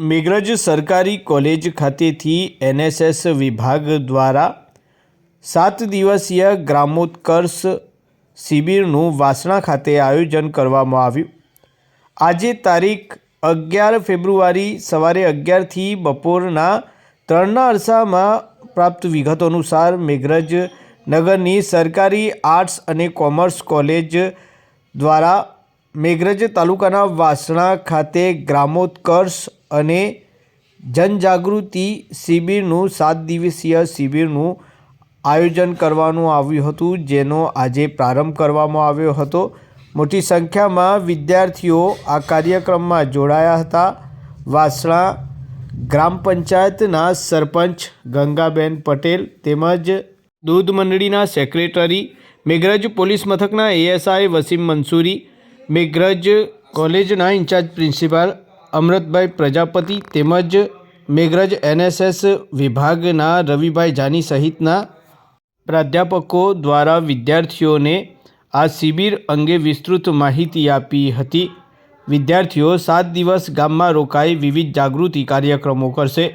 મેઘરજ સરકારી કોલેજ ખાતેથી એનએસએસ વિભાગ દ્વારા સાત દિવસીય ગ્રામોત્કર્ષ શિબિરનું વાસણા ખાતે આયોજન કરવામાં આવ્યું. આજે તારીખ અગિયાર ફેબ્રુઆરી સવારે અગિયારથી બપોરના ત્રણના અરસામાં પ્રાપ્ત વિગતો અનુસાર મેઘરજ નગરની સરકારી આર્ટ્સ અને કોમર્સ કોલેજ દ્વારા મેઘરજ તાલુકાના વાસણા ખાતે ગ્રામોત્કર્ષ અને જનજાગૃતિ શિબિરનું સાત દિવસીય શિબિરનું આયોજન કરવાનું આવ્યું હતું, જેનો આજે પ્રારંભ કરવામાં આવ્યો હતો. મોટી સંખ્યામાં વિદ્યાર્થીઓ આ કાર્યક્રમમાં જોડાયા હતા. વાસણા ગ્રામ પંચાયતના સરપંચ ગંગાબેન પટેલ તેમજ દૂધ મંડળીના સેક્રેટરી મેઘરજ પોલીસ મથકના એએસઆઈ વસીમ મંસૂરી મેઘરજ કોલેજના ઇન્ચાર્જ પ્રિન્સિપાલ અમૃતભાઈ પ્રજાપતિ તેમજ મેઘરજ એનએસએસ વિભાગના રવિભાઈ જાની સહિતના પ્રાધ્યાપકો દ્વારા વિદ્યાર્થીઓને આ શિબિર અંગે વિસ્તૃત માહિતી આપી હતી. વિદ્યાર્થીઓ સાત દિવસ ગામમાં રોકાઈ વિવિધ જાગૃતિ કાર્યક્રમો કરશે.